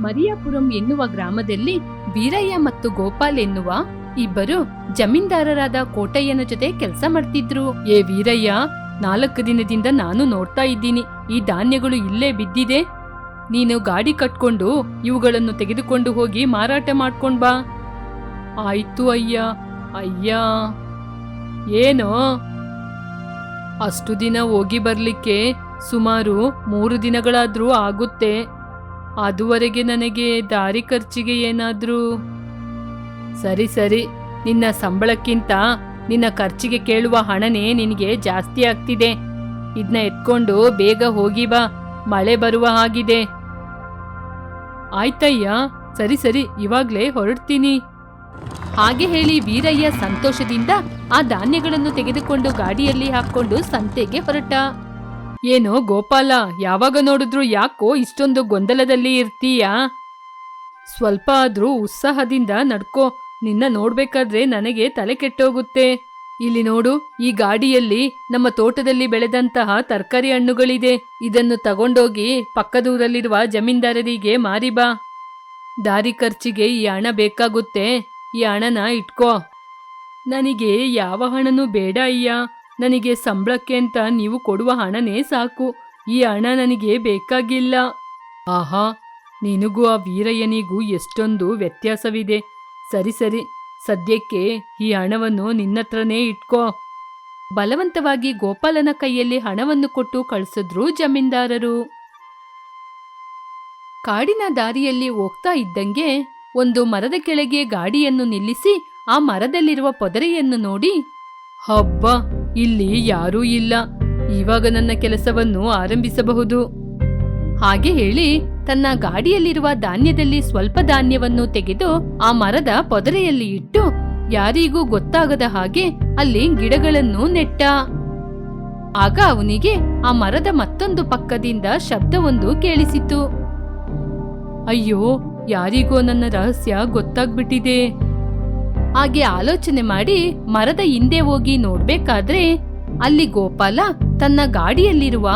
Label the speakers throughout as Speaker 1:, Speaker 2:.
Speaker 1: ಮರಿಯಾಪುರಂ ಎನ್ನುವ ಗ್ರಾಮದಲ್ಲಿ ವೀರಯ್ಯ ಮತ್ತು ಗೋಪಾಲ್ ಎನ್ನುವ ಇಬ್ಬರು ಜಮೀನ್ದಾರರಾದ ಕೋಟಯ್ಯನ ಜೊತೆ ಕೆಲಸ ಮಾಡ್ತಿದ್ರು. ಏ ವೀರಯ್ಯ, ನಾಲ್ಕು ದಿನದಿಂದ ನಾನು ನೋಡ್ತಾ ಇದ್ದೀನಿ. ಈ ಧಾನ್ಯಗಳು ಇಲ್ಲೇ ಬಿದ್ದಿದೆ. ನೀನು ಗಾಡಿ ಕಟ್ಕೊಂಡು ಇವುಗಳನ್ನು ತೆಗೆದುಕೊಂಡು ಹೋಗಿ ಮಾರಾಟ ಮಾಡ್ಕೊಂಡ್ ಬಾ. ಆಯ್ತು ಅಯ್ಯ ಅಯ್ಯ. ಏನೋ? ಅಷ್ಟು ದಿನ ಹೋಗಿ ಬರ್ಲಿಕ್ಕೆ ಸುಮಾರು ಮೂರು ದಿನಗಳಾದ್ರೂ ಆಗುತ್ತೆ. ಅದುವರೆಗೆ ನನಗೆ ದಾರಿ ಖರ್ಚಿಗೆ ಏನಾದರೂ? ಸರಿ ಸರಿ. ನಿನ್ನ ಸಂಬಳಕ್ಕಿಂತ ನಿನ್ನ ಖರ್ಚಿಗೆ ಕೇಳುವ ಹಣನೇ ನಿನಗೆ ಜಾಸ್ತಿ ಆಗ್ತಿದೆ. ಇದನ್ನ ಎತ್ಕೊಂಡು ಬೇಗ ಹೋಗಿ ಬಾ. ಮಳೆ ಬರುವ ಹಾಗಿದೆ. ಆಯ್ತಯ್ಯ. ಸರಿ ಸರಿ. ಇವಾಗ್ಲೇ ಹೊರಡ್ತೀನಿ. ಹಾಗೆ ಹೇಳಿ ವೀರಯ್ಯ ಸಂತೋಷದಿಂದ ಆ ಧಾನ್ಯಗಳನ್ನು ತೆಗೆದುಕೊಂಡು ಗಾಡಿಯಲ್ಲಿ ಹಾಕೊಂಡು ಸಂತೆಗೆ ಹೊರಟ. ಏನೋ ಗೋಪಾಲ, ಯಾವಾಗ ನೋಡಿದ್ರು ಯಾಕೋ ಇಷ್ಟೊಂದು ಗೊಂದಲದಲ್ಲಿ ಇರ್ತೀಯಾ? ಸ್ವಲ್ಪ ಆದ್ರೂ ಉತ್ಸಾಹದಿಂದ ನಡ್ಕೋ, ನಿನ್ನ ನೋಡ್ಬೇಕಾದ್ರೆ ನನಗೆ ತಲೆ ಕೆಟ್ಟೋಗುತ್ತೆ. ಇಲ್ಲಿ ನೋಡು, ಈ ಗಾಡಿಯಲ್ಲಿ ನಮ್ಮ ತೋಟದಲ್ಲಿ ಬೆಳೆದಂತಹ ತರಕಾರಿ ಹಣ್ಣುಗಳಿದೆ. ಇದನ್ನು ತಗೊಂಡೋಗಿ ಪಕ್ಕದೂರಲ್ಲಿರುವ ಜಮೀನ್ದಾರರಿಗೆ ಮಾರಿ ಬಾ. ದಾರಿ ಖರ್ಚಿಗೆ ಈ ಹಣ ಬೇಕಾಗುತ್ತೆ. ಈ ಹಣನ ಇಟ್ಕೋ. ನನಗೆ ಯಾವ ಹಣನೂ ಬೇಡ ಅಯ್ಯ. ನನಗೆ ಸಂಬಳಕ್ಕೆ ಅಂತ ನೀವು ಕೊಡುವ ಹಣನೇ ಸಾಕು. ಈ ಹಣ ನನಗೆ ಬೇಕಾಗಿಲ್ಲ. ಆಹಾ, ನಿನಗೂ ಆ ವೀರಯ್ಯನಿಗೂ ಎಷ್ಟೊಂದು ವ್ಯತ್ಯಾಸವಿದೆ. ಸರಿ ಸರಿ, ಸದ್ಯಕ್ಕೆ ಈ ಹಣವನ್ನು ನಿನ್ನತ್ರನೇ ಇಟ್ಕೋ. ಬಲವಂತವಾಗಿ ಗೋಪಾಲನ ಕೈಯಲ್ಲಿ ಹಣವನ್ನು ಕೊಟ್ಟು ಕಳಿಸಿದ್ರು ಜಮೀನ್ದಾರರು. ಕಾಡಿನ ದಾರಿಯಲ್ಲಿ ಹೋಗ್ತಾ ಇದ್ದಂಗೆ ಒಂದು ಮರದ ಕೆಳಗೆ ಗಾಡಿಯನ್ನು ನಿಲ್ಲಿಸಿ ಆ ಮರದಲ್ಲಿರುವ ಪೊದರೆಯನ್ನು ನೋಡಿ, ಹಬ್ಬ ಇಲ್ಲಿ ಯಾರೂ ಇಲ್ಲ. ಇವಾಗ ನನ್ನ ಕೆಲಸವನ್ನು ಆರಂಭಿಸಬಹುದು. ಹಾಗೆ ಹೇಳಿ ತನ್ನ ಗಾಡಿಯಲ್ಲಿರುವ ಧಾನ್ಯದಲ್ಲಿ ಸ್ವಲ್ಪ ಧಾನ್ಯವನ್ನು ತೆಗೆದು ಆ ಮರದ ಪೊದರೆಯಲ್ಲಿ ಇಟ್ಟು ಯಾರಿಗೂ ಗೊತ್ತಾಗದ ಹಾಗೆ ಅಲ್ಲಿ ಗಿಡಗಳನ್ನು ನೆಟ್ಟ. ಆಗ ಅವನಿಗೆ ಆ ಮರದ ಮತ್ತೊಂದು ಪಕ್ಕದಿಂದ ಶಬ್ದವೊಂದು ಕೇಳಿಸಿತು. ಅಯ್ಯೋ, ಯಾರಿಗೋ ನನ್ನ ರಹಸ್ಯ ಗೊತ್ತಾಗ್ಬಿಟ್ಟಿದೆ. ಹಾಗೆ ಆಲೋಚನೆ ಮಾಡಿ ಮರದ ಹಿಂದೆ ಹೋಗಿ ನೋಡ್ಬೇಕಾದ್ರೆ ಅಲ್ಲಿ ಗೋಪಾಲ ತನ್ನ ಗಾಡಿಯಲ್ಲಿರುವ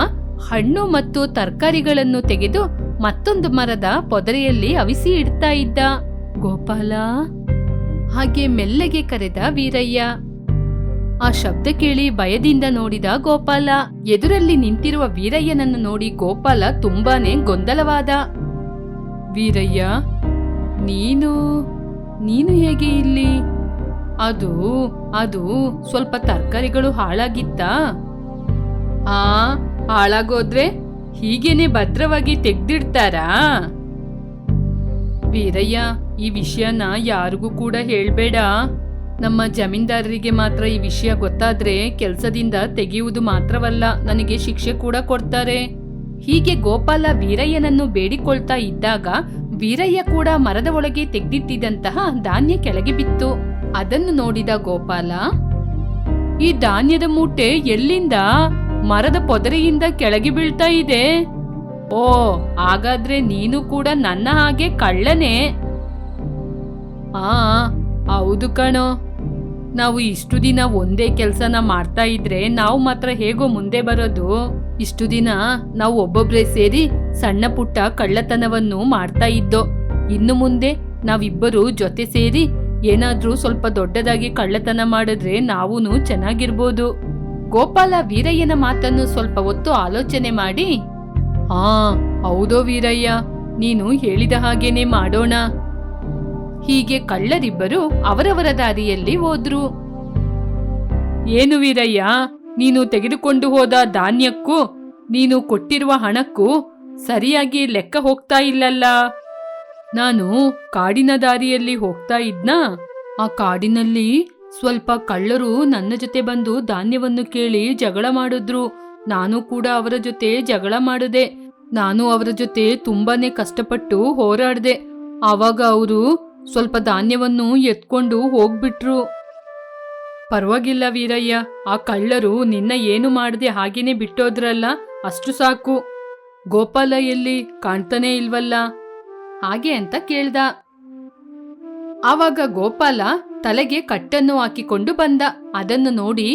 Speaker 1: ಹಣ್ಣು ಮತ್ತು ತರಕಾರಿಗಳನ್ನು ತೆಗೆದು ಮತ್ತೊಂದು ಮರದ ಪೊದರೆಯಲ್ಲಿ ಅವಿಸಿ ಇಡ್ತಾ ಇದ್ದ ಗೋಪಾಲ. ಹಾಗೆ ಮೆಲ್ಲಗೆ ಕರೆದ ವೀರಯ್ಯ. ಆ ಶಬ್ದ ಕೇಳಿ ಭಯದಿಂದ ನೋಡಿದ ಗೋಪಾಲ. ಎದುರಲ್ಲಿ ನಿಂತಿರುವ ವೀರಯ್ಯನನ್ನು ನೋಡಿ ಗೋಪಾಲ ತುಂಬಾನೇ ಗೊಂದಲವಾದ. ವೀರಯ್ಯ, ನೀನು ನೀನು ಹೇಗೆ ಇಲ್ಲಿ? ಅದು ಅದು ಸ್ವಲ್ಪ ತರಕಾರಿಗಳು ಹಾಳಾಗಿತ್ತಾ? ಆ, ಹಾಳಾಗೋದ್ರೆ ಹೀಗೇನೆ ಭದ್ರವಾಗಿ ತೆಗ್ದಿಡ್ತಾರಾ? ವೀರಯ್ಯ, ಈ ವಿಷಯನ ಯಾರಿಗೂ ಕೂಡ ಹೇಳಬೇಡ. ನಮ್ಮ ಜಮೀನ್ದಾರರಿಗೆ ಮಾತ್ರ ಈ ವಿಷಯ ಗೊತ್ತಾದ್ರೆ ಕೆಲಸದಿಂದ ತೆಗೆಯುವುದು ಮಾತ್ರವಲ್ಲ, ನನಗೆ ಶಿಕ್ಷೆ ಕೂಡ ಕೊಡ್ತಾರೆ. ಹೀಗೆ ಗೋಪಾಲ ವೀರಯ್ಯನನ್ನು ಬೇಡಿಕೊಳ್ತಾ ಇದ್ದಾಗ ವೀರಯ್ಯ ಕೂಡ ಮರದ ಒಳಗೆ ತೆಗ್ದಿಟ್ಟಿದ್ದಂತಹ ಧಾನ್ಯ ಕೆಳಗೆ ಬಿತ್ತು. ಅದನ್ನು ನೋಡಿದ ಗೋಪಾಲ, ಈ ಧಾನ್ಯದ ಮೂಟೆ ಎಲ್ಲಿಂದ? ಮರದ ಪೊದರೆಯಿಂದ ಕೆಳಗೆ ಬೀಳ್ತಾ ಇದೆ. ಓ, ಹಾಗಾದ್ರೆ ನೀನು ಕೂಡ ನನ್ನ ಹಾಗೆ ಕಳ್ಳನೇ? ಆ, ಹೌದು ಕಣೋ. ನಾವು ಇಷ್ಟು ದಿನ ಒಂದೇ ಕೆಲಸನ ಮಾಡ್ತಾ ಇದ್ರೆ ನಾವು ಮಾತ್ರ ಹೇಗೋ ಮುಂದೆ ಬರೋದು. ಇಷ್ಟು ದಿನ ನಾವು ಒಬ್ಬೊಬ್ರೇ ಸೇರಿ ಸಣ್ಣ ಪುಟ್ಟ ಕಳ್ಳತನವನ್ನು ಮಾಡ್ತಾ ಇದ್ದೋ. ಇನ್ನು ಮುಂದೆ ನಾವಿಬ್ಬರು ಜೊತೆ ಸೇರಿ ಏನಾದ್ರೂ ಸ್ವಲ್ಪ ದೊಡ್ಡದಾಗಿ ಕಳ್ಳತನ ಮಾಡಿದ್ರೆ ನಾವೂನು ಚೆನ್ನಾಗಿರ್ಬೋದು. ಗೋಪಾಲ ವೀರಯ್ಯನ ಮಾತನ್ನು ಸ್ವಲ್ಪ ಹೊತ್ತು ಆಲೋಚನೆ ಮಾಡಿ ಹಾ ಹೌದೋ ವೀರಯ್ಯ, ನೀನು ಹೇಳಿದ ಹಾಗೇನೆ ಮಾಡೋಣ. ಹೀಗೆ ಕಳ್ಳರಿಬ್ಬರು ಅವರವರ ದಾರಿಯಲ್ಲಿ ಹೋದ್ರು. ಏನು ವೀರಯ್ಯ ನೀನು ತೆಗೆದುಕೊಂಡು ಹೋದ ಧಾನ್ಯಕ್ಕೂ ನೀನು ಕೊಟ್ಟಿರುವ ಹಣಕ್ಕೂ ಸರಿಯಾಗಿ ಲೆಕ್ಕ ಹೋಗ್ತಾ ಇಲ್ಲಲ್ಲ. ನಾನು ಕಾಡಿನ ದಾರಿಯಲ್ಲಿ ಹೋಗ್ತಾ ಇದ್ನಾ? ಆ ಕಾಡಿನಲ್ಲಿ ಸ್ವಲ್ಪ ಕಳ್ಳರು ನನ್ನ ಜೊತೆ ಬಂದು ಧಾನ್ಯವನ್ನು ಕೇಳಿ ಜಗಳ ಮಾಡಿದ್ರು. ನಾನು ಕೂಡ ಅವರ ಜೊತೆ ಜಗಳ ಮಾಡಿದೆ. ನಾನು ಅವರ ಜೊತೆ ತುಂಬಾನೇ ಕಷ್ಟಪಟ್ಟು ಹೋರಾಡಿದೆ. ಆವಾಗ ಅವರು ಸ್ವಲ್ಪ ಧಾನ್ಯವನ್ನು ಎತ್ಕೊಂಡು ಹೋಗ್ಬಿಟ್ರು. ಪರವಾಗಿಲ್ಲ ವೀರಯ್ಯ, ಆ ಕಳ್ಳರು ನಿನ್ನ ಏನು ಮಾಡದೆ ಹಾಗೇನೆ ಬಿಟ್ಟೋದ್ರಲ್ಲ? ಅಷ್ಟು ಸಾಕು. ಗೋಪಾಲ ಎಲ್ಲಿ? ಕಾಣ್ತಾನೇ ಇಲ್ವಲ್ಲ? ಹಾಗೆ ಅಂತ ಕೇಳ್ದ. ಆವಾಗ ಗೋಪಾಲ ತಲೆಗೆ ಕಟ್ಟನ್ನು ಹಾಕಿಕೊಂಡು ಬಂದ. ಅದನ್ನು ನೋಡಿ,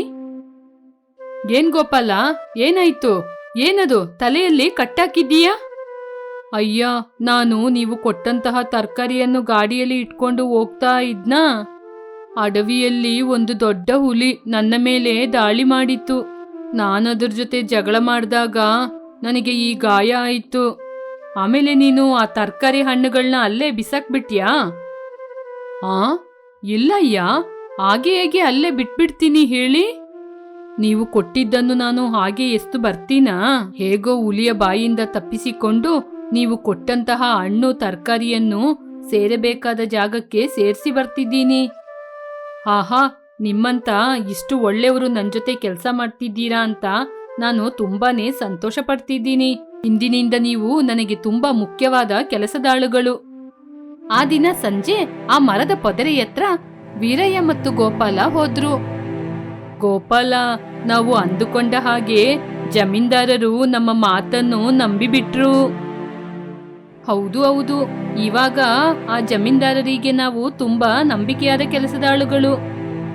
Speaker 1: ಏನ್ ಗೋಪಾಲ? ಏನಾಯ್ತು? ಏನದು? ತಲೆಯಲ್ಲಿ ಕಟ್ಟಾಕಿದ್ದೀಯಾ? ಅಯ್ಯ, ನಾನು ನೀವು ಕೊಟ್ಟಂತಹ ತರಕಾರಿಯನ್ನು ಗಾಡಿಯಲ್ಲಿ ಇಟ್ಕೊಂಡು ಹೋಗ್ತಾ ಇದ್ನಾ? ಅಡವಿಯಲ್ಲಿ ಒಂದು ದೊಡ್ಡ ಹುಲಿ ನನ್ನ ಮೇಲೆ ದಾಳಿ ಮಾಡಿತ್ತು. ನಾನದ್ರ ಜೊತೆ ಜಗಳ ಮಾಡಿದಾಗ ನನಗೆ ಈ ಗಾಯ ಆಯಿತು. ಆಮೇಲೆ ನೀನು ಆ ತರಕಾರಿ ಹಣ್ಣುಗಳನ್ನ ಅಲ್ಲೇ ಬಿಸಾಕ್ಬಿಟ್ಯಾ? ಆ? ಇಲ್ಲಯ್ಯ, ಹಾಗೆ ಹೇಗೆ ಅಲ್ಲೇ ಬಿಟ್ಬಿಡ್ತೀನಿ ಹೇಳಿ? ನೀವು ಕೊಟ್ಟಿದ್ದನ್ನು ನಾನು ಹಾಗೆ ಎಷ್ಟು ಬರ್ತೀನಾ? ಹೇಗೋ ಹುಲಿಯ ಬಾಯಿಂದ ತಪ್ಪಿಸಿಕೊಂಡು ನೀವು ಕೊಟ್ಟಂತಹ ಹಣ್ಣು, ತರಕಾರಿಯನ್ನು ಸೇರಬೇಕಾದ ಜಾಗಕ್ಕೆ ಸೇರಿಸಿ ಬರ್ತಿದ್ದೀನಿ. ಆಹಾ, ನಿಮ್ಮಂತ ಇಷ್ಟು ಒಳ್ಳೆಯವರು ನನ್ನ ಜೊತೆ ಕೆಲಸ ಮಾಡ್ತಿದ್ದೀರಾ ಅಂತ ನಾನು ತುಂಬಾನೇ ಸಂತೋಷ ಪಡ್ತಿದ್ದೀನಿ ಇಂದಿನಿಂದ ನೀವು ನನಗೆ ತುಂಬಾ ಮುಖ್ಯವಾದ ಕೆಲಸದಾಳುಗಳು. ಆ ದಿನ ಸಂಜೆ ಆ ಮರದ ಪೊದರೆ ಹತ್ರ ವೀರಯ್ಯ ಮತ್ತು ಗೋಪಾಲ ಹೋದ್ರು. ಗೋಪಾಲ, ನಾವು ಅಂದುಕೊಂಡ ಹಾಗೆ ಜಮೀನ್ದಾರರು ನಮ್ಮ ಮಾತನ್ನು ನಂಬಿಬಿಟ್ರು. ಹೌದು ಹೌದು. ಇವಾಗ ಆ ಜಮೀನ್ದಾರರಿಗೆ ನಾವು ತುಂಬಾ ನಂಬಿಕೆಯಾದ ಕೆಲಸದಾಳುಗಳು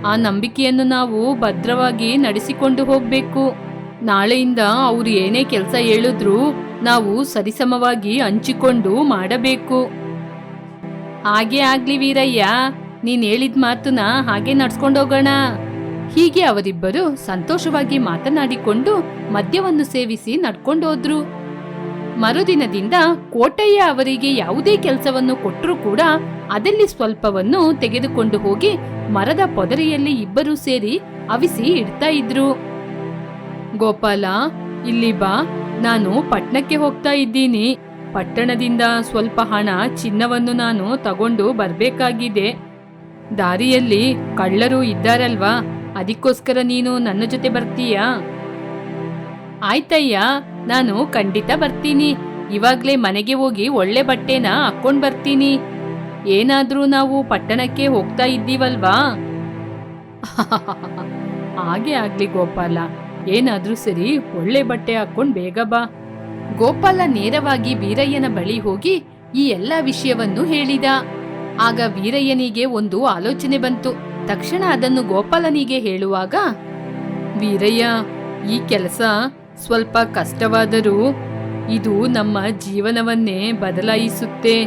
Speaker 1: ಆ ನಂಬಿಕೆಯನ್ನು ನಾವು ಭದ್ರವಾಗಿ ನಡೆಸಿಕೊಂಡು ಹೋಗ್ಬೇಕು. ನಾಳೆಯಿಂದ ಅವ್ರು ಏನೇ ಕೆಲಸ ಹೇಳಿದ್ರು ನಾವು ಸರಿಸಮವಾಗಿ ಹಂಚಿಕೊಂಡು ಮಾಡಬೇಕು. ಹಾಗೆ ಆಗ್ಲಿ ವೀರಯ್ಯ, ನೀನ್ ಹೇಳಿದ ಮಾತನ್ನ ಹಾಗೆ ನಡ್ಸ್ಕೊಂಡೋಗೋಣ ಹೀಗೆ ಅವರಿಬ್ಬರು ಸಂತೋಷವಾಗಿ ಮಾತನಾಡಿಕೊಂಡು ಮದ್ಯವನ್ನು ಸೇವಿಸಿ ನಡ್ಕೊಂಡೋದ್ರು ಮರುದಿನದಿಂದ ಕೋಟಯ್ಯ ಅವರಿಗೆ ಯಾವುದೇ ಕೆಲಸವನ್ನು ಕೊಟ್ಟರೂ ಕೂಡ ಅದಲ್ಲಿ ಸ್ವಲ್ಪವನ್ನು ತೆಗೆದುಕೊಂಡು ಹೋಗಿ ಮರದ ಪೊದರಿಯಲ್ಲಿ ಇಬ್ಬರು ಸೇರಿ ಅವಿಸಿ ಇಡ್ತಾ ಇದ್ರು. ಗೋಪಾಲ, ಇಲ್ಲಿ ಬಾ, ನಾನು ಪಟ್ಟಣಕ್ಕೆ ಹೋಗ್ತಾ ಇದ್ದೀನಿ. ಪಟ್ಟಣದಿಂದ ಸ್ವಲ್ಪ ಹಣ ಚಿನ್ನವನ್ನು ನಾನು ತಗೊಂಡು ಬರಬೇಕಾಗಿದೆ. ದಾರಿಯಲ್ಲಿ ಕಳ್ಳರು ಇದ್ದಾರಲ್ವಾ, ಅದಕ್ಕೋಸ್ಕರ ನೀನು ನನ್ನ ಜೊತೆ ಬರ್ತೀಯಾ? ಆಯ್ತಯ್ಯ, ನಾನು ಖಂಡಿತ ಬರ್ತೀನಿ. ಇವಾಗ್ಲೇ ಮನೆಗೆ ಹೋಗಿ ಒಳ್ಳೆ ಬಟ್ಟೆನ ಹಾಕೊಂಡ್ ಬರ್ತೀನಿ. ಏನಾದ್ರೂ ನಾವು ಪಟ್ಟಣಕ್ಕೆ ಹೋಗ್ತಾ ಇದ್ದೀವಲ್ವಾ? ಹಾಗೆ ಆಗ್ಲಿ ಗೋಪಾಲ. ಏನಾದ್ರೂ ಸರಿ ಒಳ್ಳೆ ಬಟ್ಟೆ ಹಾಕೊಂಡ್ ಬೇಗ ಬಾ. ಗೋಪಾಲ ನೇರವಾಗಿ ವೀರಯ್ಯನ ಬಳಿ ಹೋಗಿ ಈ ಎಲ್ಲ ವಿಷಯವನ್ನು ಹೇಳಿದ. ಆಗ ವೀರಯ್ಯನಿಗೆ ಒಂದು ಆಲೋಚನೆ ಬಂತು. ತಕ್ಷಣ ಅದನ್ನು ಗೋಪಾಲನಿಗೆ ಹೇಳುವಾಗ, ವೀರಯ್ಯ, ಈ ಕೆಲಸ ಸ್ವಲ್ಪ ಕಷ್ಟವಾದರೂ ಇದು ನಮ್ಮ ಜೀವನವನ್ನೇ ಬದಲಾಯಿಸುತ್ತೆ.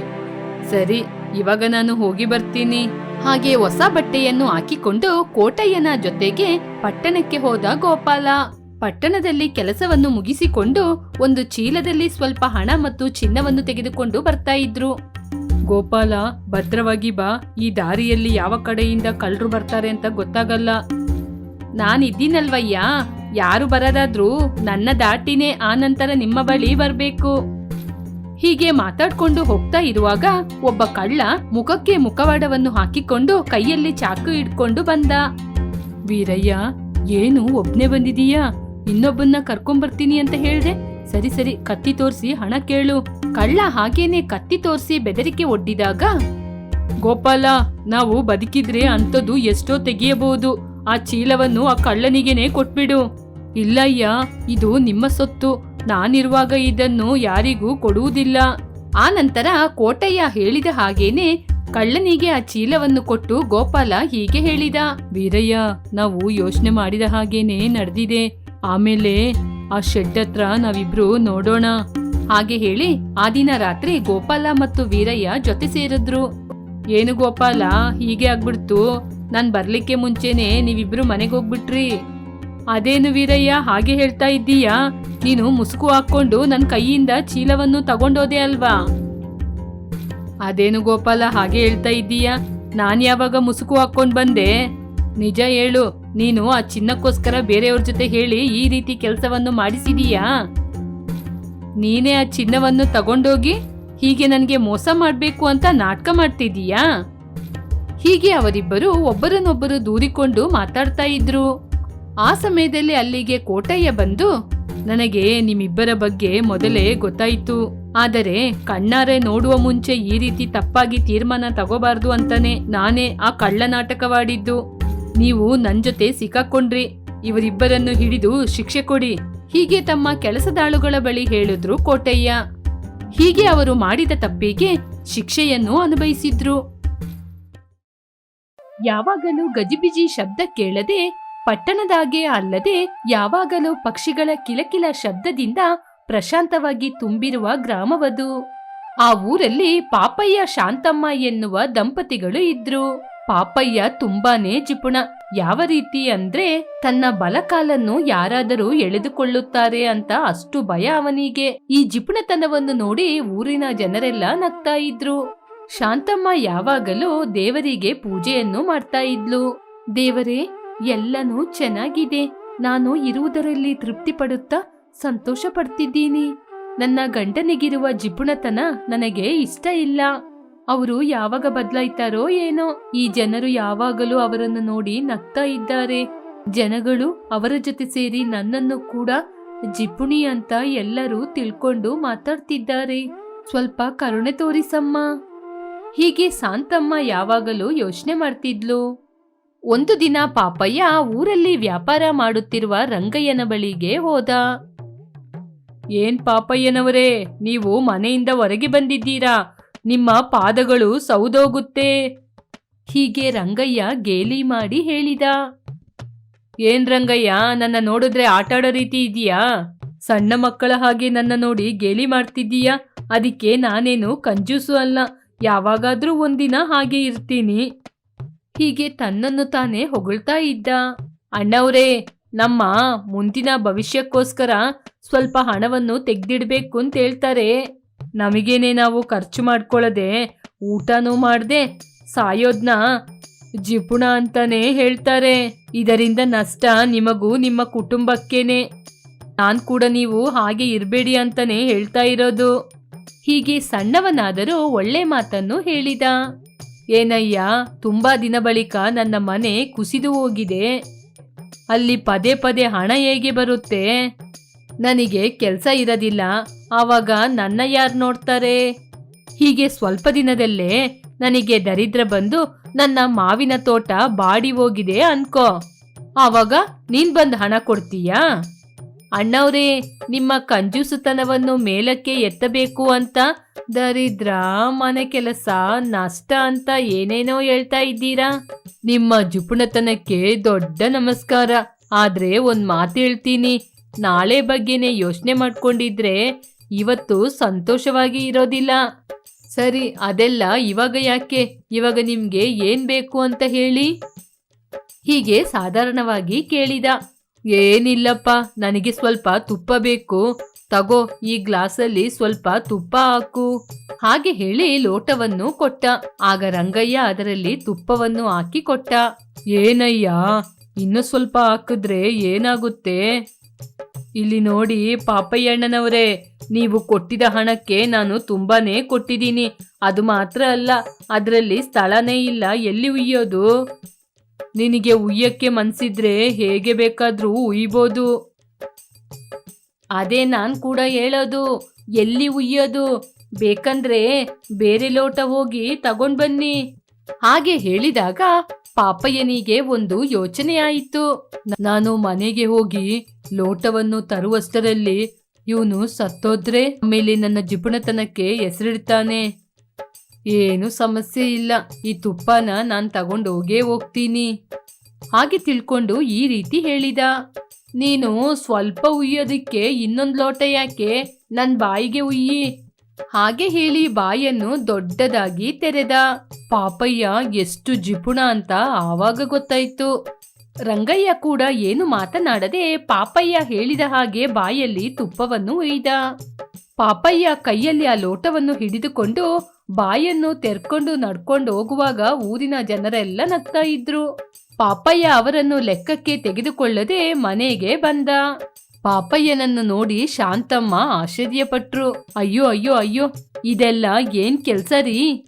Speaker 1: ಸರಿ, ಇವಾಗ ನಾನು ಹೋಗಿ ಬರ್ತೀನಿ. ಹಾಗೆ ಹೊಸ ಬಟ್ಟೆಯನ್ನು ಹಾಕಿಕೊಂಡು ಕೋಟಯ್ಯನ ಜೊತೆಗೆ ಪಟ್ಟಣಕ್ಕೆ ಹೋದ ಗೋಪಾಲ. ಪಟ್ಟಣದಲ್ಲಿ ಕೆಲಸವನ್ನು ಮುಗಿಸಿಕೊಂಡು ಒಂದು ಚೀಲದಲ್ಲಿ ಸ್ವಲ್ಪ ಹಣ ಮತ್ತು ಚಿನ್ನವನ್ನು ತೆಗೆದುಕೊಂಡು ಬರ್ತಾ ಇದ್ರು. ಗೋಪಾಲ, ಭದ್ರವಾಗಿ ಬಾ. ಈ ದಾರಿಯಲ್ಲಿ ಯಾವ ಕಡೆಯಿಂದ ಕಳ್ಳರು ಬರ್ತಾರೆ ಅಂತ ಗೊತ್ತಾಗಲ್ಲ. ನಾನಿದ್ದೀನಲ್ವಯ್ಯ. ಯಾರು ಬರದಾದ್ರೂ ನನ್ನ ದಾಟಿನೇ ಆ ನಂತರ ನಿಮ್ಮ ಬಳಿ ಬರ್ಬೇಕು. ಹೀಗೆ ಮಾತಾಡ್ಕೊಂಡು ಹೋಗ್ತಾ ಇರುವಾಗ ಒಬ್ಬ ಕಳ್ಳ ಮುಖಕ್ಕೆ ಮುಖವಾಡವನ್ನು ಹಾಕಿಕೊಂಡು ಕೈಯಲ್ಲಿ ಚಾಕು ಇಟ್ಕೊಂಡು ಬಂದ. ವೀರಯ್ಯ, ಏನು ಒಬ್ನೇ ಬಂದಿದೀಯಾ? ಇನ್ನೊಬ್ಬನ್ನ ಕರ್ಕೊಂಬರ್ತೀನಿ ಅಂತ ಹೇಳ್ದೆ. ಸರಿ ಸರಿ, ಕತ್ತಿ ತೋರಿಸಿ ಹಣ ಕೇಳು. ಕಳ್ಳ ಹಾಗೇನೆ ಕತ್ತಿ ತೋರಿಸಿ ಬೆದರಿಕೆ ಒಡ್ಡಿದಾಗ, ಗೋಪಾಲ, ನಾವು ಬದುಕಿದ್ರೆ ಅಂಥದ್ದು ಎಷ್ಟೋ ತೆಗೆಯಬಹುದು. ಆ ಚೀಲವನ್ನು ಆ ಕಳ್ಳನಿಗೆನೆ ಕೊಟ್ಬಿಡು. ಇಲ್ಲಯ್ಯ, ಇದು ನಿಮ್ಮ ಸೊತ್ತು. ನಾನಿರುವಾಗ ಇದನ್ನು ಯಾರಿಗೂ ಕೊಡುವುದಿಲ್ಲ. ಆ ನಂತರ ಕೋಟಯ್ಯ ಹೇಳಿದ ಹಾಗೇನೆ ಕಳ್ಳನಿಗೆ ಆ ಚೀಲವನ್ನು ಕೊಟ್ಟು ಗೋಪಾಲ ಹೀಗೆ ಹೇಳಿದ, ವೀರಯ್ಯ, ನಾವು ಯೋಚನೆ ಮಾಡಿದ ಹಾಗೇನೆ ನಡೆದಿದೆ. ಆಮೇಲೆ ಆ ಶೆಡ್ ಹತ್ರ ನಾವಿಬ್ರು ನೋಡೋಣ. ಹಾಗೆ ಹೇಳಿ ಆ ದಿನ ರಾತ್ರಿ ಗೋಪಾಲ ಮತ್ತು ವೀರಯ್ಯ ಜೊತೆ ಸೇರಿದ್ರು. ಏನು ಗೋಪಾಲ, ಹೀಗೆ ಆಗ್ಬಿಡ್ತು. ನಾನ್ ಬರ್ಲಿಕ್ಕೆ ಮುಂಚೆನೆ ನೀವಿಬ್ರು ಮನೆಗೆ ಹೋಗ್ಬಿಟ್ರಿ. ಅದೇನು ವೀರಯ್ಯ, ಹಾಗೆ ಹೇಳ್ತಾ ಇದ್ದೀಯಾ? ನೀನು ಮುಸುಕು ಹಾಕೊಂಡು ನನ್ನ ಕೈಯಿಂದ ಚೀಲವನ್ನು ತಗೊಂಡೋದೆ ಅಲ್ವಾ? ಅದೇನು ಗೋಪಾಲ, ಹಾಗೆ ಹೇಳ್ತಾ ಇದ್ದೀಯಾ? ನಾನು ಯಾವಾಗ ಮುಸುಕು ಹಾಕೊಂಡ್ ಬಂದೆ? ನಿಜ ಹೇಳು, ನೀನು ಆ ಚಿನ್ನಕ್ಕೋಸ್ಕರ ಬೇರೆಯವ್ರ ಜೊತೆ ಹೇಳಿ ಈ ರೀತಿ ಕೆಲಸವನ್ನು ಮಾಡಿಸಿದೀಯಾ? ನೀನೇ ಆ ಚಿನ್ನವನ್ನು ತಗೊಂಡೋಗಿ ಹೀಗೆ ನನಗೆ ಮೋಸ ಮಾಡಬೇಕು ಅಂತ ನಾಟಕ ಮಾಡ್ತಿದ್ದೀಯಾ? ಹೀಗೆ ಅವರಿಬ್ಬರು ಒಬ್ಬರನ್ನೊಬ್ಬರು ದೂರಿಕೊಂಡು ಮಾತಾಡ್ತಾ ಇದ್ರು. ಆ ಸಮಯದಲ್ಲಿ ಅಲ್ಲಿಗೆ ಕೋಟಯ್ಯ ಬಂದು, ನನಗೆ ನಿಮ್ಮಿಬ್ಬರ ಬಗ್ಗೆ ಮೊದಲೇ ಗೊತ್ತಾಯಿತು. ಆದರೆ ಕಣ್ಣಾರೆ ನೋಡುವ ಮುಂಚೆ ಈ ರೀತಿ ತಪ್ಪಾಗಿ ತೀರ್ಮಾನ ತಗೋಬಾರ್ದು ಅಂತಾನೆ ನಾನೇ ಆ ಕಳ್ಳ ನಾಟಕವಾಡಿದ್ದು. ನೀವು ನನ್ ಜೊತೆ ಸಿಕ್ಕಾಕೊಂಡ್ರಿ. ಇವರಿಬ್ಬರನ್ನು ಹಿಡಿದು ಶಿಕ್ಷೆ ಕೊಡಿ. ಹೀಗೆ ತಮ್ಮ ಕೆಲಸದಾಳುಗಳ ಬಳಿ ಹೇಳಿದ್ರು ಕೋಟಯ್ಯ. ಹೀಗೆ ಅವರು ಮಾಡಿದ ತಪ್ಪಿಗೆ ಶಿಕ್ಷೆಯನ್ನು ಅನುಭವಿಸಿದ್ರು. ಯಾವಾಗಲೂ ಗಜಿಬಿಜಿ ಶಬ್ದ ಕೇಳದೆ ಪಟ್ಟಣದಾಗೆ ಅಲ್ಲದೆ ಯಾವಾಗಲೂ ಪಕ್ಷಿಗಳ ಕಿಲಕಿಲ ಶಬ್ದದಿಂದ ಪ್ರಶಾಂತವಾಗಿ ತುಂಬಿರುವ ಗ್ರಾಮವದು. ಆ ಊರಲ್ಲಿ ಪಾಪಯ್ಯ ಶಾಂತಮ್ಮ ಎನ್ನುವ ದಂಪತಿಗಳು ಇದ್ರು. ಪಾಪಯ್ಯ ತುಂಬಾನೇ ಜಿಪುಣ. ಯಾವ ರೀತಿ ಅಂದ್ರೆ ತನ್ನ ಬಲಕಾಲನ್ನು ಯಾರಾದರೂ ಎಳೆದುಕೊಳ್ಳುತ್ತಾರೆ ಅಂತ ಅಷ್ಟು ಭಯ ಅವನಿಗೆ. ಈ ಜಿಪುಣತನವನ್ನು ನೋಡಿ ಊರಿನ ಜನರೆಲ್ಲ ನಗ್ತಾ ಇದ್ರು. ಶಾಂತಮ್ಮ ಯಾವಾಗಲೂ ದೇವರಿಗೆ ಪೂಜೆಯನ್ನು ಮಾಡ್ತಾ ಇದ್ಲು. ದೇವರೇ ಎಲ್ಲನೂ ಚೆನ್ನಾಗಿದೆ. ನಾನು ಇರುವುದರಲ್ಲಿ ತೃಪ್ತಿ ಪಡುತ್ತಾ ಸಂತೋಷ ಪಡ್ತಿದ್ದೀನಿ ನನ್ನ ಗಂಡನಿಗಿರುವ ಜಿಪುಣತನ ನನಗೆ ಇಷ್ಟ ಇಲ್ಲ. ಅವರು ಯಾವಾಗ ಬದಲಾಯ್ತಾರೋ ಏನೋ, ಈ ಜನರು ಯಾವಾಗಲೂ ಅವರನ್ನು ನೋಡಿ ನಗ್ತಾ ಇದ್ದಾರೆ. ಜನಗಳು ಅವರ ಜೊತೆ ಸೇರಿ ನನ್ನನ್ನು ಕೂಡ ಜಿಪುಣಿ ಅಂತ ಎಲ್ಲರೂ ತಿಳ್ಕೊಂಡು ಮಾತಾಡ್ತಿದ್ದಾರೆ. ಸ್ವಲ್ಪ ಕರುಣೆ ತೋರಿಸಮ್ಮ. ಹೀಗೆ ಶಾಂತಮ್ಮ ಯಾವಾಗಲೂ ಯೋಚನೆ ಮಾಡ್ತಿದ್ಲು. ಒಂದು ದಿನ ಪಾಪಯ್ಯ ಊರಲ್ಲಿ ವ್ಯಾಪಾರ ಮಾಡುತ್ತಿರುವ ರಂಗಯ್ಯನ ಬಳಿಗೆ ಹೋದ. ಏನ್ ಪಾಪಯ್ಯನವರೇ, ನೀವು ಮನೆಯಿಂದ ಹೊರಗೆ ಬಂದಿದ್ದೀರಾ? ನಿಮ್ಮ ಪಾದಗಳು ಸೌದೋಗುತ್ತೆ. ಹೀಗೆ ರಂಗಯ್ಯ ಗೇಲಿ ಮಾಡಿ ಹೇಳಿದ. ಏನ್ ರಂಗಯ್ಯ, ನನ್ನ ನೋಡಿದ್ರೆ ಆಟಾಡೋ ರೀತಿ ಇದೆಯಾ ಸಣ್ಣ ಮಕ್ಕಳ ಹಾಗೆ ನನ್ನ ನೋಡಿ ಗೇಲಿ ಮಾಡ್ತಿದ್ದೀಯಾ? ಅದಕ್ಕೆ ನಾನೇನು ಕಂಜೂಸು ಅಲ್ಲ, ಯಾವಾಗಾದ್ರೂ ಒಂದಿನ ಹಾಗೆ ಇರ್ತೀನಿ. ಹೀಗೆ ತನ್ನನ್ನು ತಾನೇ ಹೊಗಳ್ತಾ ಇದ್ದ. ಅಣ್ಣವರೇ, ನಮ್ಮ ಮುಂದಿನ ಭವಿಷ್ಯಕ್ಕೋಸ್ಕರ ಸ್ವಲ್ಪ ಹಣವನ್ನು ತೆಗ್ದಿಡ್ಬೇಕು ಅಂತ ಹೇಳ್ತಾರೆ. ನಮಗೇನೆ ನಾವು ಖರ್ಚು ಮಾಡ್ಕೊಳ್ಳದೆ ಊಟನೂ ಮಾಡದೆ ಸಾಯೋದ್ನ ಜಿಪುಣ ಅಂತಾನೆ ಹೇಳ್ತಾರೆ. ಇದರಿಂದ ನಷ್ಟ ನಿಮಗೂ ನಿಮ್ಮ ಕುಟುಂಬಕ್ಕೇನೆ. ನಾನು ಕೂಡ ನೀವು ಹಾಗೆ ಇರಬೇಡಿ ಅಂತಾನೆ ಹೇಳ್ತಾ ಇರೋದು. ಹೀಗೆ ಸಣ್ಣವನಾದರೂ ಒಳ್ಳೆ ಮಾತನ್ನು ಹೇಳಿದ. ಏನಯ್ಯ, ತುಂಬಾ ದಿನ ಬಳಿಕ ನನ್ನ ಮನೆ ಕುಸಿದು ಹೋಗಿದೆ. ಅಲ್ಲಿ ಪದೇ ಪದೇ ಹಣ ಹೇಗೆ ಬರುತ್ತೆ? ನನಗೆ ಕೆಲಸ ಇರೋದಿಲ್ಲ, ಆವಾಗ ನನ್ನ ಯಾರು ನೋಡ್ತಾರೆ? ಹೀಗೆ ಸ್ವಲ್ಪ ದಿನದಲ್ಲೇ ನನಗೆ ದರಿದ್ರ ಬಂದು ನನ್ನ ಮಾವಿನ ತೋಟ ಬಾಡಿ ಹೋಗಿದೆ ಅನ್ಕೋ. ಆವಾಗ ನೀನ್ ಬಂದು ಹಣ ಕೊಡ್ತೀಯಾ? ಅಣ್ಣವ್ರೇ, ನಿಮ್ಮ ಕಂಜೂಸುತನವನ್ನು ಮೇಲಕ್ಕೆ ಎತ್ತಬೇಕು ಅಂತ ದರಿದ್ರ ಮನೆ ಕೆಲಸ ನಷ್ಟ ಅಂತ ಏನೇನೋ ಹೇಳ್ತಾ ಇದ್ದೀರಾ? ನಿಮ್ಮ ಜುಪುಣತನಕ್ಕೆ ದೊಡ್ಡ ನಮಸ್ಕಾರ. ಆದ್ರೆ ಒಂದ್ ಮಾತು ಹೇಳ್ತೀನಿ. ನಾಳೆ ಬಗ್ಗೆನೇ ಯೋಚನೆ ಮಾಡ್ಕೊಂಡಿದ್ರೆ ಇವತ್ತು ಸಂತೋಷವಾಗಿ ಇರೋದಿಲ್ಲ. ಸರಿ, ಅದೆಲ್ಲ ಇವಾಗ ಯಾಕೆ? ಇವಾಗ ನಿಮ್ಗೆ ಏನ್ ಬೇಕು ಅಂತ ಹೇಳಿ? ಹೀಗೆ ಸಾಧಾರಣವಾಗಿ ಕೇಳಿದ. ಏನಿಲ್ಲಪ್ಪ, ನನಗೆ ಸ್ವಲ್ಪ ತುಪ್ಪ ಬೇಕು. ತಗೋ, ಈ ಗ್ಲಾಸಲ್ಲಿ ಸ್ವಲ್ಪ ತುಪ್ಪ ಹಾಕು. ಹಾಗೆ ಹೇಳಿ ಲೋಟವನ್ನು ಕೊಟ್ಟ. ಆಗ ರಂಗಯ್ಯ ಅದರಲ್ಲಿ ತುಪ್ಪವನ್ನು ಹಾಕಿ ಕೊಟ್ಟ. ಏನಯ್ಯ, ಇನ್ನು ಸ್ವಲ್ಪ ಹಾಕಿದ್ರೆ ಏನಾಗುತ್ತೆ? ಇಲ್ಲಿ ನೋಡಿ ಪಾಪಯ್ಯಣ್ಣನವರೇ, ನೀವು ಕೊಟ್ಟಿದ ಹಣಕ್ಕೆ ನಾನು ತುಂಬಾನೇ ಕೊಟ್ಟಿದ್ದೀನಿ. ಅದು ಮಾತ್ರ ಅಲ್ಲ, ಅದರಲ್ಲಿ ಸ್ಥಳನೇ ಇಲ್ಲ. ಎಲ್ಲಿ ಉಯ್ಯೋದು? ನಿನಗೆ ಉಯ್ಯಕ್ಕೆ ಮನ್ಸಿದ್ರೆ ಹೇಗೆ ಬೇಕಾದ್ರೂ ಉಯ್ಬೋದು. ಅದೇ ನಾನ್ ಕೂಡ ಹೇಳೋದು, ಎಲ್ಲಿ ಉಯ್ಯೋದು? ಬೇಕಂದ್ರೆ ಬೇರೆ ಲೋಟ ಹೋಗಿ ತಗೊಂಡ್ ಬನ್ನಿ. ಹಾಗೆ ಹೇಳಿದಾಗ ಪಾಪಯ್ಯನಿಗೆ ಒಂದು ಯೋಚನೆ ಆಯಿತು. ನಾನು ಮನೆಗೆ ಹೋಗಿ ಲೋಟವನ್ನು ತರುವಷ್ಟರಲ್ಲಿ ಇವನು ಸತ್ತೋದ್ರೆ ಆಮೇಲೆ ನನ್ನ ಜಿಪುಣತನಕ್ಕೆ ಹೆಸರಿಡ್ತಾನೆ. ಏನು ಸಮಸ್ಯೆ ಇಲ್ಲ. ಈ ತುಪ್ಪನ ನಾನು ತಗೊಂಡು ಹೋಗೇ ಹೋಗ್ತೀನಿ. ಹಾಗೆ ತಿಳ್ಕೊಂಡು ಈ ರೀತಿ ಹೇಳಿದ. ನೀನು ಸ್ವಲ್ಪ ಉಯ್ಯೋದಕ್ಕೆ ಇನ್ನೊಂದು ಲೋಟ ಯಾಕೆ? ನನ್ನ ಬಾಯಿಗೆ ಉಯ್ಯಿ. ಹಾಗೆ ಹೇಳಿ ಬಾಯನ್ನು ದೊಡ್ಡದಾಗಿ ತೆರೆದ. ಪಾಪಯ್ಯ, ಎಷ್ಟು ಜಿಪುಣ ಅಂತ ಆವಾಗ ಗೊತ್ತಾಯ್ತು. ರಂಗಯ್ಯ ಕೂಡ ಏನು ಮಾತನಾಡದೆ ಪಾಪಯ್ಯ ಹೇಳಿದ ಹಾಗೆ ಬಾಯಲ್ಲಿ ತುಪ್ಪವನ್ನು ಉಯ್ದ ಪಾಪಯ್ಯ ಕೈಯಲ್ಲಿ ಆ ಲೋಟವನ್ನು ಹಿಡಿದುಕೊಂಡು ಬಾಯನ್ನು ತೆರ್ಕೊಂಡು ನಡ್ಕೊಂಡು ಹೋಗುವಾಗ ಊರಿನ ಜನರೆಲ್ಲ ನಗ್ತಾ ಇದ್ರು. ಪಾಪಯ್ಯ ಅವರನ್ನು ಲೆಕ್ಕಕ್ಕೆ ತೆಗೆದುಕೊಳ್ಳದೆ ಮನೆಗೆ ಬಂದ. ಪಾಪಯ್ಯನನ್ನು ನೋಡಿ ಶಾಂತಮ್ಮ ಆಶ್ಚರ್ಯಪಟ್ರು. ಅಯ್ಯೋ ಅಯ್ಯೋ ಅಯ್ಯೋ, ಇದೆಲ್ಲ ಏನ್ ಕೆಲ್ಸ ರೀ?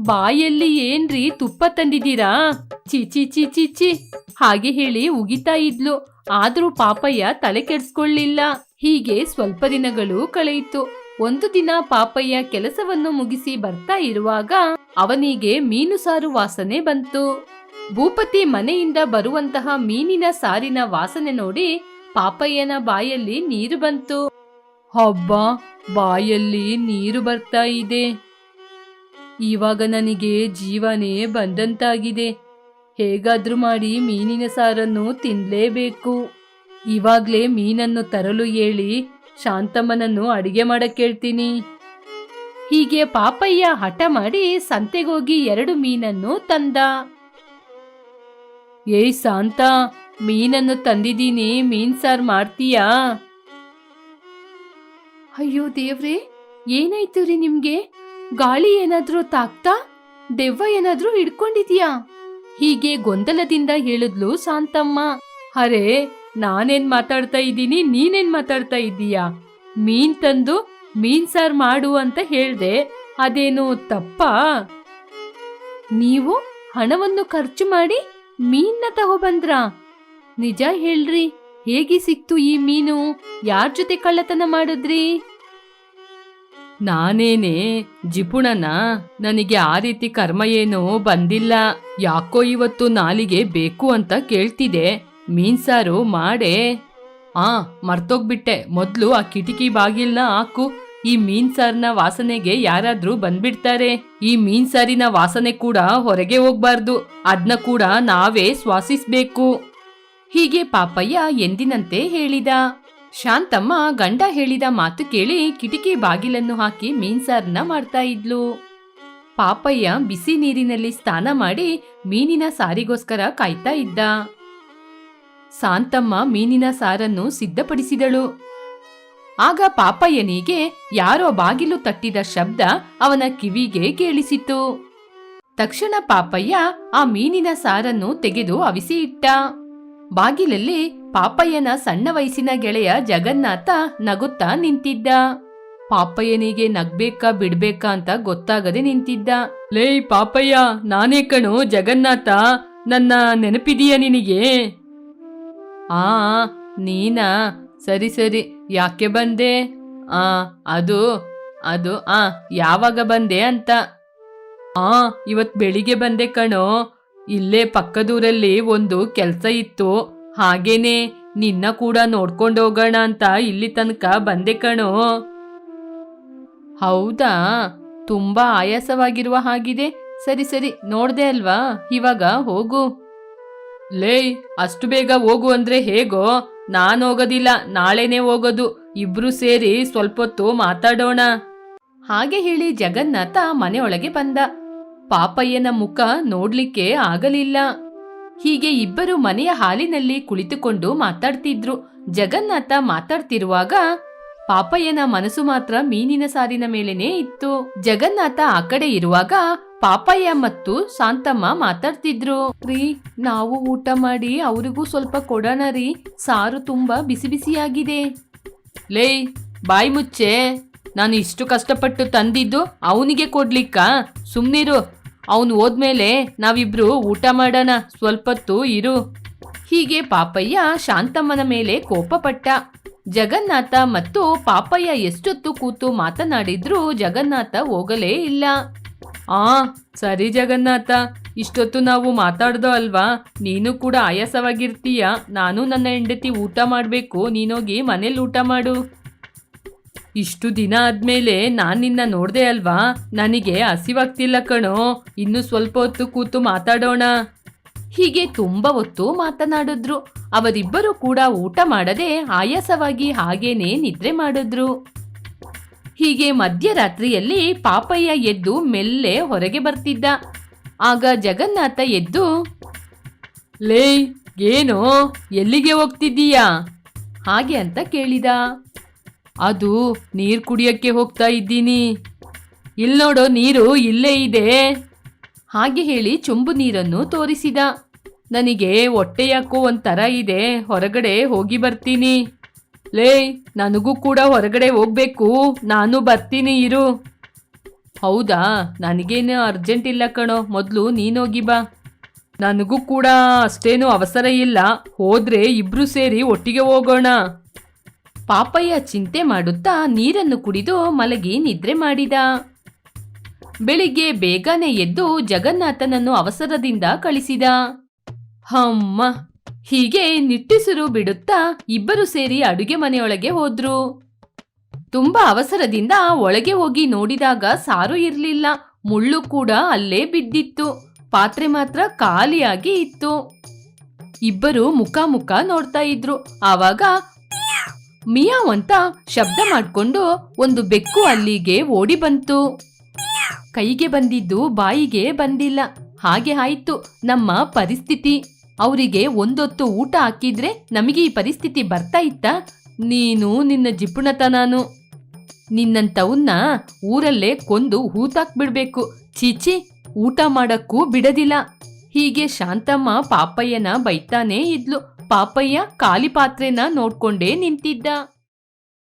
Speaker 1: ಬಾಯಲ್ಲಿ ಏನ್ರಿ ತುಪ್ಪ ತಂದಿದ್ದೀರಾ? ಛೀ ಛೀ ಚಿ ಚಿ ಚಿ ಹಾಗೆ ಹೇಳಿ ಉಗಿತಾ ಇದ್ಲು. ಆದ್ರೂ ಪಾಪಯ್ಯ ತಲೆ ಕೆಡ್ಸ್ಕೊಳ್ಳಿಲ್ಲ. ಹೀಗೆ ಸ್ವಲ್ಪ ದಿನಗಳು ಕಳೆಯಿತು. ಒಂದು ದಿನ ಪಾಪಯ್ಯ ಕೆಲಸವನ್ನು ಮುಗಿಸಿ ಬರ್ತಾ ಇರುವಾಗ ಅವನಿಗೆ ಮೀನು ಸಾರು ವಾಸನೆ ಬಂತು. ಭೂಪತಿ ಮನೆಯಿಂದ ಬರುವಂತಹ ಮೀನಿನ ಸಾರಿನ ವಾಸನೆ ನೋಡಿ ಪಾಪಯ್ಯನ ಬಾಯಲ್ಲಿ ನೀರು ಬಂತು. ಹಬ್ಬ, ಬಾಯಲ್ಲಿ ನೀರು ಬರ್ತಾ ಇದೆ. ಇವಾಗ ನನಗೆ ಜೀವನೇ ಬಂದಂತಾಗಿದೆ. ಹೇಗಾದ್ರೂ ಮಾಡಿ ಮೀನಿನ ಸಾರನ್ನು ತಿನ್ಲೇಬೇಕು. ಇವಾಗ್ಲೇ ಮೀನನ್ನು ತರಲು ಹೇಳಿ ಶಾಂತಮ್ಮನನ್ನು ಅಡಿಗೆ ಮಾಡಕ್ ಹೇಳ್ತೀನಿ ಹೀಗೆ ಪಾಪಯ್ಯ ಹಠ ಮಾಡಿ ಸಂತೆಗೋಗಿ ಎರಡು ಮೀನನ್ನು ತಂದ. ಏಯ್ ಶಾಂತ, ಮೀನನ್ನು ತಂದಿದ್ದೀನಿ, ಮೀನ್ ಸಾರ್ ಮಾಡ್ತೀಯಾ? ಅಯ್ಯೋ ದೇವ್ರೆ, ಏನಾಯ್ತು ರೀ ನಿಮ್ಗೆ? ಗಾಳಿ ಏನಾದ್ರೂ ತಾಕ್ತಾ, ದೆವ್ವ ಏನಾದ್ರೂ ಹಿಡ್ಕೊಂಡಿದ್ಯಾ? ಹೀಗೆ ಗೊಂದಲದಿಂದ ಹೇಳಿದ್ಲು ಶಾಂತಮ್ಮ. ಅರೆ ನಾನೇನ್ ಮಾತಾಡ್ತಾ ಇದ್ದೀನಿ, ನೀನೇನ್ ಮಾತಾಡ್ತಾ ಇದ್ದೀಯಾ? ಮೀನ್ ತಂದು ಮೀನ್ ಸಾರ್ ಮಾಡು ಅಂತ ಹೇಳ್ದೆ, ಅದೇನು ತಪ್ಪಾ? ನೀವು ಹಣವನ್ನು ಖರ್ಚು ಮಾಡಿ ಮೀನ್ನ ತಗೊಬಂದ್ರ? ನಿಜ ಹೇಳ್ರಿ, ಹೇಗೆ ಸಿಕ್ತು ಈ ಮೀನು? ಯಾರ್ ಜೊತೆ ಕಳ್ಳತನ ಮಾಡಿದ್ರಿ? ನಾನೇನೆ ಜಿಪುಣನ, ನನಗೆ ಆ ರೀತಿ ಕರ್ಮ ಏನೋ ಬಂದಿಲ್ಲ, ಯಾಕೋ ಇವತ್ತು ನಾಲಿಗೆ ಬೇಕು ಅಂತ ಕೇಳ್ತಿದೆ ಮೀನ್ ಸಾರು ಮಾಡೆ. ಆ, ಮರ್ತೋಗ್ಬಿಟ್ಟೆ. ಮೊದ್ಲು ಆ ಕಿಟಕಿ ಬಾಗಿಲ್ನ ಹಾಕು. ಈ ಮೀನ್ಸಾರ್ನ ವಾಸನೆಗೆ ಯಾರಾದ್ರೂ ಬಂದ್ಬಿಡ್ತಾರೆ. ಈ ಮೀನ್ಸಾರಿನ ವಾಸನೆ ಕೂಡ ಹೊರಗೆ ಹೋಗ್ಬಾರ್ದು. ಅದ್ನ ಕೂಡ ನಾವೇ ಶ್ವಾಸಿಸ್ಬೇಕು. ಹೀಗೆ ಪಾಪಯ್ಯ ಎಂದಿನಂತೆ ಹೇಳಿದ. ಶಾಂತಮ್ಮ ಗಂಡ ಹೇಳಿದ ಮಾತು ಕೇಳಿ ಕಿಟಕಿ ಬಾಗಿಲನ್ನು ಹಾಕಿ ಮೀನ್ಸಾರ್ನ ಮಾಡ್ತಾ ಇದ್ಲು. ಪಾಪಯ್ಯ ಬಿಸಿ ನೀರಿನಲ್ಲಿ ಸ್ನಾನ ಮಾಡಿ ಮೀನಿನ ಸಾರಿಗೋಸ್ಕರ ಕಾಯ್ತಾ ಇದ್ದ. ಶಾಂತಮ್ಮ ಮೀನಿನ ಸಾರನ್ನು ಸಿದ್ಧಪಡಿಸಿದಳು. ಆಗ ಪಾಪಯ್ಯನಿಗೆ ಯಾರೋ ಬಾಗಿಲು ತಟ್ಟಿದ ಶಬ್ದ ಅವನ ಕಿವಿಗೆ ಕೇಳಿಸಿತು. ತಕ್ಷಣ ಪಾಪಯ್ಯ ಆ ಮೀನಿನ ಸಾರನ್ನು ತೆಗೆದು ಅವಿಸಿ ಇಟ್ಟ. ಬಾಗಿಲಲ್ಲಿ ಪಾಪಯ್ಯನ ಸಣ್ಣ ವಯಸ್ಸಿನ ಗೆಳೆಯ ಜಗನ್ನಾಥ ನಗುತ್ತಾ ನಿಂತಿದ್ದ. ಪಾಪಯ್ಯನಿಗೆ ನಗ್ಬೇಕಾ ಬಿಡ್ಬೇಕಾ ಅಂತ ಗೊತ್ತಾಗದೆ ನಿಂತಿದ್ದ. ಲೇ ಪಾಪಯ್ಯ, ನಾನೇ ಕಣು ಜಗನ್ನಾಥ, ನನ್ನ ನೆನಪಿದೀಯ ನಿನಗೆ? ಆ, ನೀನಾ? ಸರಿ ಸರಿ. ಯಾಕೆ ಬಂದೆ? ಆ, ಅದು ಅದು, ಆ, ಯಾವಾಗ ಬಂದೆ ಅಂತ. ಆ, ಇವತ್ ಬೆಳಿಗ್ಗೆ ಬಂದೆ ಕಣೋ. ಇಲ್ಲೇ ಪಕ್ಕದೂರಲ್ಲಿ ಒಂದು ಕೆಲಸ ಇತ್ತು. ಹಾಗೇನೆ, ನಿನ್ನ ಕೂಡ ನೋಡ್ಕೊಂಡು ಹೋಗೋಣ ಅಂತ ಇಲ್ಲಿ ತನಕ ಬಂದೆ ಕಣೋ. ಹೌದಾ? ತುಂಬಾ ಆಯಾಸವಾಗಿರುವ ಹಾಗಿದೆ. ಸರಿ ಸರಿ, ನೋಡ್ದೆ ಅಲ್ವಾ? ಇವಾಗ ಹೋಗು. ಲೇ ಅಷ್ಟು ಬೇಗ ಹೋಗು ಅಂದ್ರೆ ಹೇಗೋ? ನಾನು ಹೋಗೋದಿಲ್ಲ, ನಾಳೆನೆ ಹೋಗೋದು. ಇಬ್ರು ಸೇರಿ ಸ್ವಲ್ಪ ಹೊತ್ತು ಮಾತಾಡೋಣ. ಹಾಗೆ ಹೇಳಿ ಜಗನ್ನಾಥ ಮನೆಯೊಳಗೆ ಬಂದ. ಪಾಪಯ್ಯನ ಮುಖ ನೋಡ್ಲಿಕ್ಕೆ ಆಗಲಿಲ್ಲ. ಹೀಗೆ ಇಬ್ಬರು ಮನೆಯ ಹಾಲಿನಲ್ಲಿ ಕುಳಿತುಕೊಂಡು ಮಾತಾಡ್ತಿದ್ರು. ಜಗನ್ನಾಥ ಮಾತಾಡ್ತಿರುವಾಗ ಪಾಪಯ್ಯನ ಮನಸ್ಸು ಮಾತ್ರ ಮೀನಿನ ಸಾರಿನ ಮೇಲೇನೆ ಇತ್ತು. ಜಗನ್ನಾಥ ಆ ಕಡೆ ಇರುವಾಗ ಪಾಪಯ್ಯ ಮತ್ತು ಶಾಂತಮ್ಮ ಮಾತಾಡ್ತಿದ್ರು. ರೀ, ನಾವು ಊಟ ಮಾಡಿ ಅವರಿಗೂ ಸ್ವಲ್ಪ ಕೊಡೋಣ ರೀ. ಸಾರು ತುಂಬಾ ಬಿಸಿ ಬಿಸಿಯಾಗಿದೆ. ಲೇ, ಬಾಯಿ ಮುಚ್ಚೆ. ನಾನು ಇಷ್ಟು ಕಷ್ಟಪಟ್ಟು ತಂದಿದ್ದು ಅವನಿಗೆ ಕೊಡ್ಲಿಕ್ಕ? ಸುಮ್ನಿರು. ಅವನು ಹೋದ್ಮೇಲೆ ನಾವಿಬ್ರು ಊಟ ಮಾಡೋಣ. ಸ್ವಲ್ಪತ್ತು ಇರು. ಹೀಗೆ ಪಾಪಯ್ಯ ಶಾಂತಮ್ಮನ ಮೇಲೆ ಕೋಪಪಟ್ಟ. ಜಗನ್ನಾಥ ಮತ್ತು ಪಾಪಯ್ಯ ಎಷ್ಟೊತ್ತು ಕೂತು ಮಾತನಾಡಿದ್ರೂ ಜಗನ್ನಾಥ ಹೋಗಲೇ ಇಲ್ಲ. ಆ, ಸರಿ ಜಗನ್ನಾಥ, ಇಷ್ಟೊತ್ತು ನಾವು ಮಾತಾಡ್ದೋ ಅಲ್ವಾ? ನೀನು ಕೂಡ ಆಯಾಸವಾಗಿರ್ತೀಯ. ನಾನು ನನ್ನ ಹೆಂಡತಿ ಊಟ ಮಾಡಬೇಕು. ನೀನೋಗಿ ಮನೇಲಿ ಊಟ ಮಾಡು. ಇಷ್ಟು ದಿನ ಆದ್ಮೇಲೆ ನಾನು ನಿನ್ನ ನೋಡ್ದೆ ಅಲ್ವಾ? ನನಗೆ ಹಸಿವಾಗ್ತಿಲ್ಲ ಕಣೋ. ಇನ್ನು ಸ್ವಲ್ಪ ಹೊತ್ತು ಕೂತು ಮಾತಾಡೋಣ. ಹೀಗೆ ತುಂಬಾ ಹೊತ್ತು ಮಾತನಾಡಿದ್ರು. ಅವರಿಬ್ಬರು ಕೂಡ ಊಟ ಮಾಡದೆ ಆಯಾಸವಾಗಿ ಹಾಗೇನೆ ನಿದ್ರೆ ಮಾಡಿದ್ರು. ಹೀಗೆ ಮಧ್ಯರಾತ್ರಿಯಲ್ಲಿ ಪಾಪಯ್ಯ ಎದ್ದು ಮೆಲ್ಲೆ ಹೊರಗೆ ಬರ್ತಿದ್ದ. ಆಗ ಜಗನ್ನಾಥ ಎದ್ದು, ಲೇ, ಏನು? ಎಲ್ಲಿಗೆ ಹೋಗ್ತಿದ್ದೀಯಾ? ಹಾಗೆ ಅಂತ ಕೇಳಿದ. ಅದು ನೀರು ಕುಡಿಯಕ್ಕೆ ಹೋಗ್ತಾ ಇದ್ದೀನಿ. ಇಲ್ಲಿ ನೋಡೋ, ನೀರು ಇಲ್ಲೇ ಇದೆ. ಹಾಗೆ ಹೇಳಿ ಚೊಂಬು ನೀರನ್ನು ತೋರಿಸಿದ. ನನಗೆ ಹೊಟ್ಟೆಯಾಕೋ ಒಂಥರ ಇದೆ. ಹೊರಗಡೆ ಹೋಗಿ ಬರ್ತೀನಿ. ಲೇ, ನನಗೂ ಕೂಡ ಹೊರಗಡೆ ಹೋಗ್ಬೇಕು. ನಾನು ಬರ್ತೀನಿ, ಇರು. ಹೌದಾ? ನನಗೇನು ಅರ್ಜೆಂಟ್ ಇಲ್ಲ ಕಣೋ. ಮೊದಲು ನೀನೋಗಿ ಬಾ. ನನಗೂ ಕೂಡ ಅಷ್ಟೇನು ಅವಸರ ಇಲ್ಲ. ಹೋದ್ರೆ ಇಬ್ರು ಸೇರಿ ಒಟ್ಟಿಗೆ ಹೋಗೋಣ. ಪಾಪಯ್ಯ ಚಿಂತೆ ಮಾಡುತ್ತಾ ನೀರನ್ನು ಕುಡಿದು ಮಲಗಿ ನಿದ್ರೆ ಮಾಡಿದ. ಬೆಳಿಗ್ಗೆ ಬೇಗನೆ ಎದ್ದು ಜಗನ್ನಾಥನನ್ನು ಅವಸರದಿಂದ ಕಳಿಸಿದ. ಹಮ್ಮ. ಹೀಗೆ ನಿಟ್ಟುಸಿರು ಬಿಡುತ್ತಾ ಇಬ್ಬರು ಸೇರಿ ಅಡುಗೆ ಮನೆಯೊಳಗೆ ಹೋದ್ರು. ತುಂಬಾ ಅವಸರದಿಂದ ಒಳಗೆ ಹೋಗಿ ನೋಡಿದಾಗ ಸಾರು ಇರಲಿಲ್ಲ. ಮುಳ್ಳು ಕೂಡ ಅಲ್ಲೇ ಬಿದ್ದಿತ್ತು. ಪಾತ್ರೆ ಮಾತ್ರ ಖಾಲಿಯಾಗಿ ಇತ್ತು. ಇಬ್ಬರು ಮುಖ ಮುಖ ನೋಡ್ತಾ ಇದ್ರು. ಆವಾಗ ಮಿಯಾವ್ ಅಂತ ಶಬ್ದ ಮಾಡ್ಕೊಂಡು ಒಂದು ಬೆಕ್ಕು ಅಲ್ಲಿಗೆ ಓಡಿ ಬಂತು. ಕೈಗೆ ಬಂದಿದ್ದು ಬಾಯಿಗೆ ಬಂದಿಲ್ಲ. ಹಾಗೆ ಆಯ್ತು ನಮ್ಮ ಪರಿಸ್ಥಿತಿ. ಅವರಿಗೆ ಒಂದೊತ್ತು ಊಟ ಹಾಕಿದ್ರೆ ನಮಗೆ ಈ ಪರಿಸ್ಥಿತಿ ಬರ್ತಾ ಇತ್ತ? ನೀನು ನಿನ್ನ ಜಿಪುಣತನಾನು ನಿನ್ನಂತವನ್ನ ಊರಲ್ಲೇ ಕೊಂದು ಹೂತಾಕ್ಬಿಡ್ಬೇಕು. ಚೀಚಿ ಊಟ ಮಾಡಕ್ಕೂ ಬಿಡದಿಲ್ಲ. ಹೀಗೆ ಶಾಂತಮ್ಮ ಪಾಪಯ್ಯನ ಬೈತಾನೇ ಇದ್ಲು. ಪಾಪಯ್ಯ ಖಾಲಿ ಪಾತ್ರೆನ ನೋಡ್ಕೊಂಡೇ ನಿಂತಿದ್ದ.